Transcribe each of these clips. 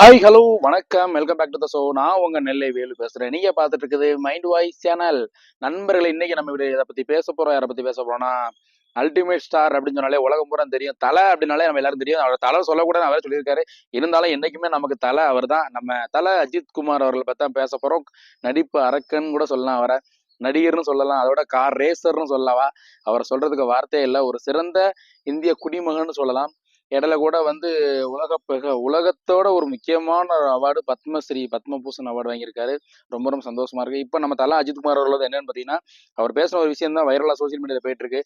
Hi hello வணக்கம். Welcome back to the show நான் உங்க நெல்லை வேலு பேசுறேன். நீங்க பாத்துட்டு இருக்குது மைண்ட் வாய்ஸ் சேனல் நண்பர்கள் இன்னைக்கு நம்ம இப்படி இதை பத்தி பேச போறோம். யாரை பத்தி பேச போறோம்னா அல்டிமேட் ஸ்டார் அப்படின்னு சொன்னாலே உலகம் பூரா தெரியும். தலை அப்படின்னாலே நம்ம எல்லாரும் தெரியும். அவர் தலை சொல்லக்கூடாது அவரே சொல்லியிருக்காரு. இருந்தாலும் என்னைக்குமே நமக்கு தலை அவர் தான் நம்ம தலை அஜித் குமார் அவர்களை பத்தி தான் பேச போறோம். நடிப்பு அரக்கன் கூட சொல்லலாம் அவரை. நடிகர்னு சொல்லலாம். அதோட கார் ரேசர்னு சொல்லவா அவர் சொல்றதுக்கு வார்த்தையே இல்லை. ஒரு சிறந்த இந்திய குடிமகன்னு சொல்லலாம். இடையில கூட வந்து உலக உலகத்தோட ஒரு முக்கியமான அவார்டு பத்மஸ்ரீ பத்மபூஷன் அவார்டு வாங்கியிருக்காரு. ரொம்ப ரொம்ப சந்தோஷமா இருக்கு. இப்போ நம்ம தலா அஜித்குமார் அவர்களது என்னன்னு பார்த்தீங்கன்னா அவர் பேசின ஒரு விஷயம் தான் வைரலாக சோசியல் மீடியாவில் போயிட்டு இருக்கு.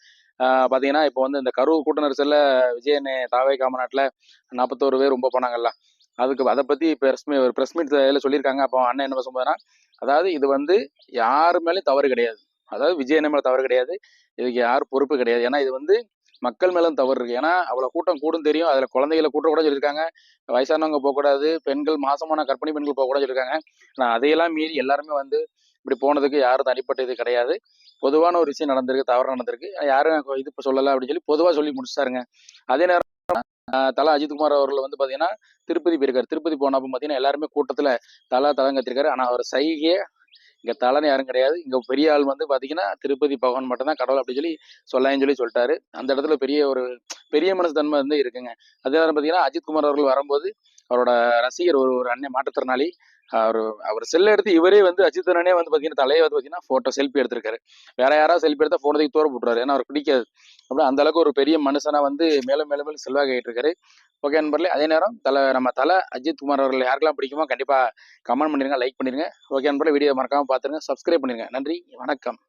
பார்த்தீங்கன்னா இப்போ வந்து இந்த கரூர் கூட்ட நெரிசல்ல விஜயனே தாவே காமநாட்டில் நாற்பத்தோரு பேர் ரொம்ப போனாங்கல்ல. அதுக்கு அதை பற்றி ப்ரெஸ் மீ ஒரு ப்ரெஸ் மீட் சொல்லியிருக்காங்க. அப்போ அண்ணன் என்ன சொல்லும்போதுன்னா அதாவது இது வந்து யாரு மேலேயும் தவறு கிடையாது. அதாவது விஜயன் மேலே தவறு கிடையாது. இதுக்கு யாரும் பொறுப்பு கிடையாது. ஏன்னா இது வந்து மக்கள் மேலும் தவறு இருக்கு. ஏன்னா அவ்வளோ கூட்டம் கூடும் தெரியும். அதில் குழந்தைகளை கூட்ட கூட சொல்லியிருக்காங்க வயசானவங்க போகக்கூடாது பெண்கள் மாசமான கற்பனை பெண்கள் போக கூட சொல்லியிருக்காங்க ஆனால் அதையெல்லாம் மீறி எல்லாருமே வந்து இப்படி போனதுக்கு யாரும் தனிப்பட்ட இது கிடையாது. பொதுவான ஒரு விஷயம் நடந்திருக்கு. தவறு நடந்திருக்கு. யாரும் இது இப்போ சொல்லலை அப்படின்னு சொல்லி பொதுவாக சொல்லி முடிச்சிட்டாருங்க. அதே நேரம் தலா அஜித்குமார் அவர்கள் வந்து பார்த்தீங்கன்னா திருப்பதி போயிருக்காரு. திருப்பதி போனப்போ பார்த்தீங்கன்னா எல்லாருமே கூட்டத்தில் தலா தலம் கத்திருக்காரு ஆனால் அவர் சைகையே இங்கே தலைன்னு யாரும் கிடையாது. இங்கே பெரிய ஆள் வந்து பார்த்தீங்கன்னா திருப்பதி பகவான் மட்டும்தான் கடவுள் அப்படின்னு சொல்லி சொல்லாயின்னு சொல்லி சொல்லிட்டாரு. அந்த இடத்துல பெரிய ஒரு பெரிய மனசு தன்மை வந்து இருக்குங்க. அதே நேரம் பார்த்தீங்கன்னா அஜித்குமார் அவர்கள் வரும்போது அவரோட ரசிகர் ஒரு ஒரு அண்ணன் மாற்றுத்திறனாளி. அவர் அவர் செல்ல எடுத்து இவரே வந்து அஜித் அண்ணனே வந்து பார்த்தீங்கன்னா தலையை வந்து பார்த்தீங்கன்னா ஃபோட்டோ செல்ஃபி எடுத்திருக்காரு. வேற யாராவது செல்ஃபி எடுத்தால் ஃபோட்டோதைக்கு தூர போட்டுறாரு ஏன்னா அவர் பிடிக்காது. அப்படி அந்த அளவுக்கு ஒரு பெரிய மனுஷனாக வந்து மேலும் மேலும் மேலும் செல்வாக இருக்காரு ஓகே நண்பர்களே அதே நேரம் தலை நம்ம தலை அஜித் குமார் அவர்கள் யாருக்கெல்லாம் பிடிக்குமோ கண்டிப்பாக கமெண்ட் பண்ணிருங்க லைக் பண்ணிருங்க. ஓகே நண்பர்களே வீடியோ மறக்காமல் பார்த்துருங்க சப்ஸ்கிரைப் பண்ணிருங்க. நன்றி வணக்கம்.